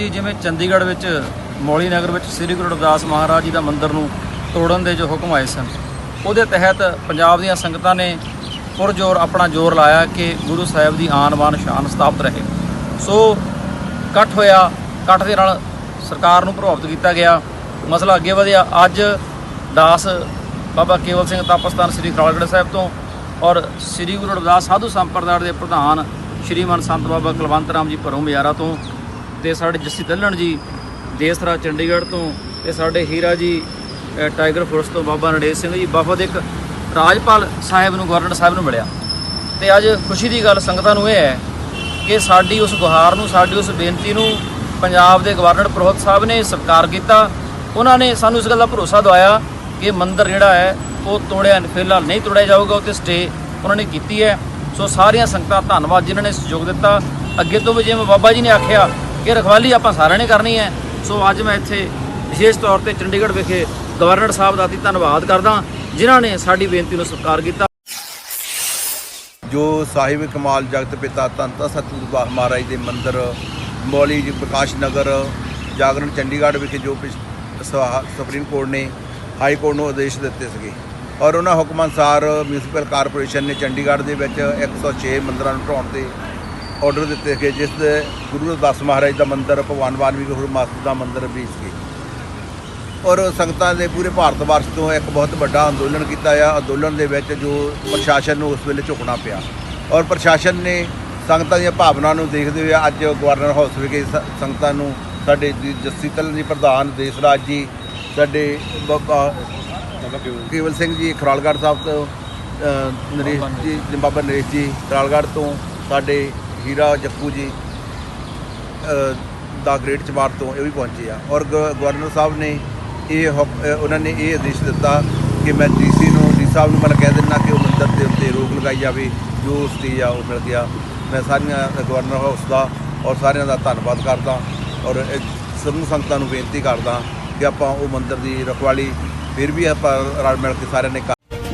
ਜੀ, ਜਿਵੇਂ ਚੰਡੀਗੜ੍ਹ ਵਿੱਚ ਮੌਲੀ ਨਗਰ ਵਿੱਚ ਸ੍ਰੀ ਗੁਰੂ ਰਵਿਦਾਸ ਮਹਾਰਾਜ ਜੀ ਦਾ ਮੰਦਿਰ ਨੂੰ ਤੋੜਨ ਦੇ ਜੋ ਹੁਕਮ ਆਏ ਸਨ, ਉਹਦੇ ਤਹਿਤ ਪੰਜਾਬ ਦੀਆਂ ਸੰਗਤਾਂ ਨੇ ਪੁਰਜੋਰ ਆਪਣਾ ਜ਼ੋਰ ਲਾਇਆ ਕਿ ਗੁਰੂ ਸਾਹਿਬ ਦੀ ਆਨ ਬਾਨ ਸ਼ਾਨ ਸਥਾਪਿਤ ਰਹੇ। ਸੋ, ਇਕੱਠ ਹੋਇਆ, ਇਕੱਠ ਦੇ ਨਾਲ ਸਰਕਾਰ ਨੂੰ ਪ੍ਰਭਾਵਿਤ ਕੀਤਾ ਗਿਆ। ਮਸਲਾ ਅੱਗੇ ਵਧਿਆ। ਅੱਜ ਦਾਸ ਬਾਬਾ ਕੇਵਲ ਸਿੰਘ ਤਪਸਤਾਨ ਸ੍ਰੀ ਖਰਾਲਗੜ੍ਹ ਸਾਹਿਬ ਤੋਂ ਔਰ ਸ੍ਰੀ ਗੁਰੂ ਰਵਿਦਾਸ ਸਾਧੂ ਸੰਪਰਦਾਇ ਦੇ ਪ੍ਰਧਾਨ ਸ਼੍ਰੀਮਾਨ ਸੰਤ ਬਾਬਾ ਕੁਲਵੰਤ ਰਾਮ ਜੀ ਭਰੋਂ ਮਿਆਰਾ ਤੋਂ ਤੇ ਸਾਡੇ ਜੱਸੀ ਦੱਲਣ ਜੀ, ਦੇਸਰਾ ਚੰਡੀਗੜ੍ਹ ਤੋਂ ਤੇ ਸਾਡੇ ਹੀਰਾ ਜੀ ਟਾਈਗਰ ਫੋਰਸ ਤੋਂ ਬਾਬਾ ਨੜੇਸ਼ ਸਿੰਘ ਜੀ ਵਫਦ ਇੱਕ ਰਾਜਪਾਲ ਸਾਹਿਬ ਨੂੰ, ਗਵਰਨਰ ਸਾਹਿਬ ਨੂੰ ਮਿਲਿਆ। ਤੇ ਅੱਜ ਖੁਸ਼ੀ ਦੀ ਗੱਲ ਸੰਗਤਾਂ ਨੂੰ ਇਹ ਹੈ ਕਿ ਸਾਡੀ ਉਸ ਗੁਹਾਰ ਨੂੰ, ਸਾਡੀ ਉਸ ਬੇਨਤੀ ਨੂੰ ਪੰਜਾਬ ਦੇ ਗਵਰਨਰ ਪ੍ਰੋਹਤ ਸਾਹਿਬ ਨੇ ਸਵੀਕਾਰ ਕੀਤਾ। ਉਹਨਾਂ ਨੇ ਸਾਨੂੰ ਇਸ ਗੱਲ ਦਾ ਭਰੋਸਾ ਦਵਾਇਆ ਕਿ ਮੰਦਰ ਜਿਹੜਾ ਹੈ, ਉਹ ਤੋੜਿਆ ਫਿਲਹਾਲ ਨਹੀਂ ਤੋੜਿਆ ਜਾਊਗਾ, ਉਹ ਤੇ ਸਟੇ ਉਹਨਾਂ ਨੇ ਕੀਤੀ ਹੈ। ਸੋ ਸਾਰੀਆਂ ਸੰਗਤਾਂ ਧੰਨਵਾਦ ਜਿਨ੍ਹਾਂ ਨੇ ਸਹਿਯੋਗ ਦਿੱਤਾ। ਅੱਗੇ ਤੋਂ ਵੀ ਜਿਵੇਂ ਬਾਬਾ ਜੀ ਨੇ ਆਖਿਆ ਕਿ ਰਖਵਾਲੀ ਆਪਾਂ ਸਾਰਿਆਂ ਨੇ ਕਰਨੀ ਹੈ। ਸੋ ਅੱਜ ਮੈਂ ਇੱਥੇ ਵਿਸ਼ੇਸ਼ ਤੌਰ ਤੇ ਚੰਡੀਗੜ੍ਹ ਵਿਖੇ ਗਵਰਨਰ ਸਾਹਿਬ ਦਾ ਅਤੀ ਧੰਨਵਾਦ ਕਰਦਾ ਜਿਨ੍ਹਾਂ ਨੇ ਸਾਡੀ ਬੇਨਤੀ ਨੂੰ ਸਵੀਕਾਰ ਕੀਤਾ। ਜੋ ਸਾਹਿਬ ਕਮਾਲ ਜਗਤ ਪਿਤਾ ਤੰਤਾ ਸਤਿਗੁਰੂ ਮਹਾਰਾਜ ਦੇ ਮੰਦਿਰ, ਮੌਲੀ ਜੀ ਪ੍ਰਕਾਸ਼ ਨਗਰ, ਜਾਗਰਣ ਚੰਡੀਗੜ੍ਹ ਵਿਖੇ ਜੋ ਪਿਛ- ਸਵਾ- ਸੁਪਰੀਮ ਕੋਰਟ ਨੇ ਹਾਈ ਕੋਰਟ ਨੂੰ ਆਦੇਸ਼ ਦਿੱਤੇ ਸੀਗੇ। ਔਰ ਉਹਨਾਂ ਹੁਕਮਾਂ ਅਨੁਸਾਰ ਮਿਊਨਿਸਪਲ ਕਾਰਪੋਰੇਸ਼ਨ ਨੇ ਚੰਡੀਗੜ੍ਹ ਦੇ ਵਿੱਚ 106 ਮੰਦਰਾਂ ਨੂੰ ਢਾਉਣ 'ਤੇ ਆਰਡਰ ਦਿੱਤੇ ਸੀਗੇ ਜਿਸ ਦੇ ਗੁਰੂ ਰਵਿਦਾਸ ਮਹਾਰਾਜ ਦਾ ਮੰਦਿਰ, ਭਗਵਾਨ ਵਾਲਮੀਕੀ ਗੁਰੂ ਮਾਸਟਰ ਦਾ ਮੰਦਿਰ ਵੀ ਸੀ। ਔਰ ਸੰਗਤਾਂ ਦੇ ਪੂਰੇ ਭਾਰਤ ਵਰਸ਼ ਤੋਂ ਇੱਕ ਬਹੁਤ ਵੱਡਾ ਅੰਦੋਲਨ ਕੀਤਾ ਆ। ਅੰਦੋਲਨ ਦੇ ਵਿੱਚ ਜੋ ਪ੍ਰਸ਼ਾਸਨ ਨੂੰ ਉਸ ਵੇਲੇ ਝੁਕਣਾ ਪਿਆ। ਔਰ ਪ੍ਰਸ਼ਾਸਨ ਨੇ ਸੰਗਤਾਂ ਦੀਆਂ ਭਾਵਨਾ ਨੂੰ ਦੇਖਦੇ ਹੋਏ ਅੱਜ ਗਵਰਨਰ ਹਾਊਸ ਵਿਖੇ ਸ- ਸੰਗਤਾਂ ਨੂੰ ਸਾਡੇ ਜੀ ਜੱਸੀ ਤਲਨ ਜੀ ਪ੍ਰਧਾਨ, ਦੇਸ਼ ਰਾਜ ਜੀ, ਸਾਡੇ ਕੇਵਲ ਸਿੰਘ ਜੀ, ਖਰਾਲਗੜ੍ਹ ਸਾਹਿਬ ਤੋਂ ਨਰੇਸ਼ ਜੀ ਬਾਬਾ ਨਰੇਸ਼ ਜੀ, ਖਰਾਲਗੜ੍ਹ ਤੋਂ ਸਾਡੇ ਹੀਰਾ, ਜੱਪੂ ਜੀ ਦਾ ਗ੍ਰੇਟ ਚਮਾਰ ਤੋਂ ਇਹ ਵੀ ਪਹੁੰਚੇ ਆ। ਔਰ ਗ- ਗਵਰਨਰ ਸਾਹਿਬ ਨੇ ਇਹ ਉਹਨਾਂ ਨੇ ਇਹ ਆਦੇਸ਼ ਦਿੱਤਾ ਕਿ ਮੈਂ ਡੀਸੀ ਨੂੰ, ਡੀ ਸਾਹਿਬ ਨੂੰ ਮੈਂ ਕਹਿ ਦਿੰਦਾ ਕਿ ਉਹ ਮੰਦਰ ਦੇ ਉੱਤੇ ਰੋਕ ਲਗਾਈ ਜਾਵੇ, ਜੋ ਸਟੇਜ ਆ ਉਹ ਮਿਲ ਗਿਆ। ਮੈਂ ਸਾਰੀਆਂ ਗਵਰਨਰ ਹਾਊਸ ਦਾ ਔਰ ਸਾਰਿਆਂ ਦਾ ਧੰਨਵਾਦ ਕਰਦਾ ਔਰ ਇਹ ਸਮੂਹ ਸੰਗਤਾਂ ਨੂੰ ਬੇਨਤੀ ਕਰਦਾ ਕਿ ਆਪਾਂ ਉਹ ਮੰਦਰ ਦੀ ਰਖਵਾਲੀ ਫਿਰ ਵੀ ਆਪਾਂ ਰਲ ਮਿਲ ਕੇ ਸਾਰਿਆਂ ਨੇ ਕਰ